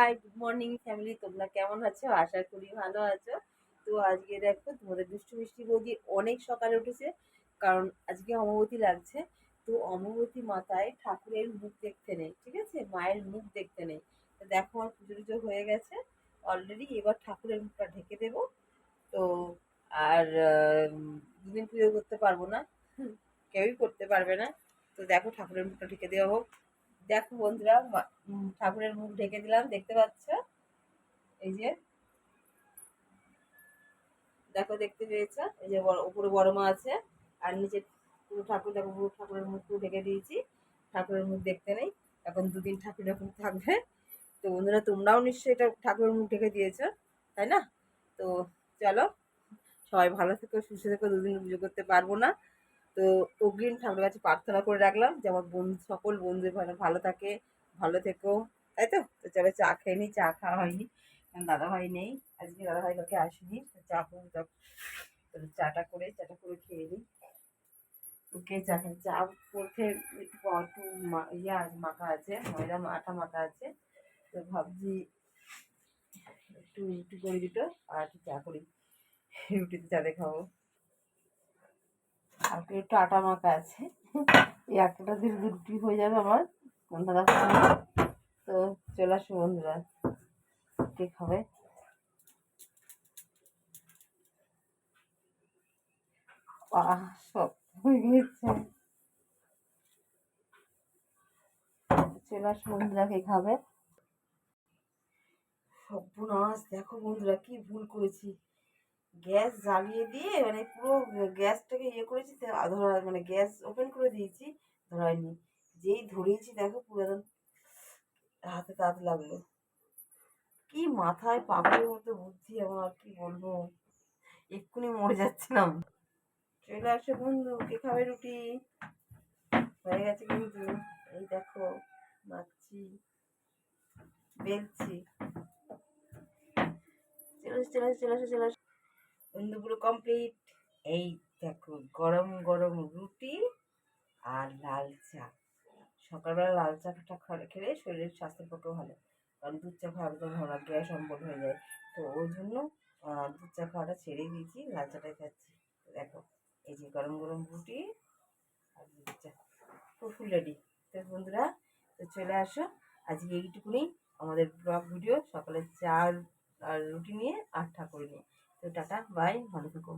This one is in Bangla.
হাই গুড মর্নিং ফ্যামিলি তোমরা কেমন আছো? আশা করি ভালো আছো। তো আজকে দেখো, তোমাদের দুষ্টু মিষ্টি বৌদি অনেক সকালে উঠেছে, কারণ আজকে অমাবতী লাগছে। তো অমাবতী মাথায় ঠাকুরের মুখ দেখতে নেই, ঠিক আছে? মায়ের মুখ দেখতে নেই। তো দেখো, আমার পুজো টুজো হয়ে গেছে। অলরেডি এবার ঠাকুরের মুখটা ঢেকে দেব। তো আর দুদিন পুজো করতে পারব না। কেউই করতে পারবে না। তো দেখো, ঠাকুরের মুখটা ঢেকে দেওয়া হোক। দেখো বন্ধুরা ঠাকুরের মুখ ঢেকে দিলাম, দেখতে পাচ্ছ? এই যে। দেখো, দেখতে পেয়েছ? এই যে উপরে বড় মা আছে, আর নিচে পুরো ঠাকুর, দেখো, পুরো ঠাকুরের মুখ পুরো ঢেকে দিয়েছি। ঠাকুরের মুখ দেখতে নেই, এখন দুদিন ঠাকুর এরকম থাকবে। তো বন্ধুরা, তোমরাও নিশ্চয়ই এটা ঠাকুরের মুখ ঢেকে দিয়েছ, তাই না? তো চলো, সবাই ভালো থেকো, সুস্থ থেকো, দুদিন পুজো করতে পারব না। তো অগ্রিম ঠাকুরের কাছে প্রার্থনা করে রাখলাম যে আমার বন্ধু, সকল বন্ধু ভালো থাকে, ভালো থেকো। তাই তো? তো চলো চা খেয়ে নিই চা খাওয়া হয়নি। কারণ দাদা ভাই নেই। আজকে দাদা ভাই কাউকে আসেনি চা করব চা তো চাটা করে চাটা করে খেয়ে নিই ওকে চা খাই। চা করতে একটু একটু ইয়া মাখা আছে, ময়দা, আটা মাখা আছে। তো ভাবছি একটু রুটি করে দিত, আর চা করি। রুটিতে চাতে খাব। আর একটু আটা মাখা আছে। এই আটাটা দিয়ে রুটি হয়ে যাবে আমার খাবে তো চলে আসো বন্ধুরা কে খাবে। আহ, সব হয়ে গেছে। চলে আসো বন্ধুরা, কে খাবে? সর্বনাশ, দেখো বন্ধুরা, কি ভুল করেছি। গ্যাস জ্বালিয়ে দিয়ে মানে পুরো গ্যাসটাকে ইয়ে করেছি ধরা মানে গ্যাস ওপেন করে দিয়েছি ধরায়নি যেই ধরিয়েছি দেখো পুরো একদম হাতে তাত লাগল। কি মাথায় পাগলের মতো বুদ্ধি আমার, কি বলব? এক্ষুনি মরে যাচ্ছিলাম। চলে আসো বন্ধু, কে খাবে রুটি? হয়ে গেছে কিন্তু, এই দেখো মাখছি বেলছি। চলে আসো, চলে চলে চলে বন্ধুগুলো কমপ্লিট এই দেখো, গরম গরম রুটি আর লাল চা। সকালবেলা লাল চাটা খেলে শরীরের স্বাস্থ্যের পক্ষে ভালো। কারণ দুধ চা খাওয়া একদম ভালো গ্যাস অম্বল হয়ে যায়। তো ওই জন্য দুধ চা খাওয়াটা ছেড়েই দিয়েছি, লাল চাটাই খাচ্ছি। দেখো, এই যে গরম গরম রুটি আর দুধ চা। ফুল রেডি তো বন্ধুরা, তো চলে আসো। আজকে এইটুকুনি। আমাদের ব্লগ ভিডিও সকালে চা আর রুটি নিয়ে আর ঠাকুর নিয়ে। তো টাটা বাই ভালো থেকো